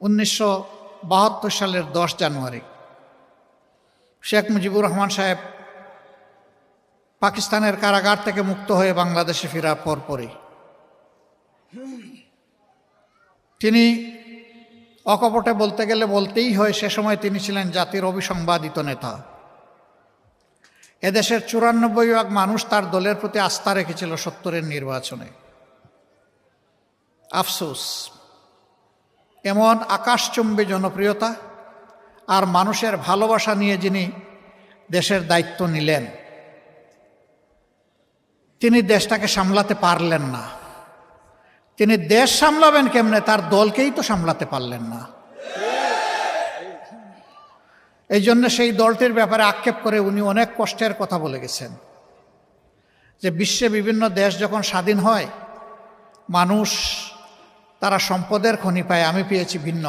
উনিশশো বাহাত্তর সালের দশ জানুয়ারি। শেখ মুজিবুর রহমান সাহেব পাকিস্তানের কারাগার থেকে মুক্ত হয়ে বাংলাদেশে ফেরার পরপরই তিনি অকপটে বলতে গেলে বলতেই হয়, সে সময় তিনি ছিলেন জাতির অবিসংবাদিত নেতা। এদেশের চুরানব্বই ভাগ মানুষ তার দলের প্রতি আস্থা রেখেছিল সত্তরের নির্বাচনে। আফসোস। এমন আকাশচুম্বী জনপ্রিয়তা আর মানুষের ভালোবাসা নিয়ে যিনি দেশের দায়িত্ব নিলেন, তিনি দেশটাকে সামলাতে পারলেন না। তিনি দেশ সামলাবেন কেমনে? তার দলকেই তো সামলাতে পারলেন না। এই জন্য সেই দলটির ব্যাপারে আক্ষেপ করে উনি অনেক কষ্টের কথা বলে গেছেন। যে বিশ্বে বিভিন্ন দেশ যখন স্বাধীন হয়, মানুষ তারা সম্পদের খনি পায় আমি পেয়েছি ভিন্ন।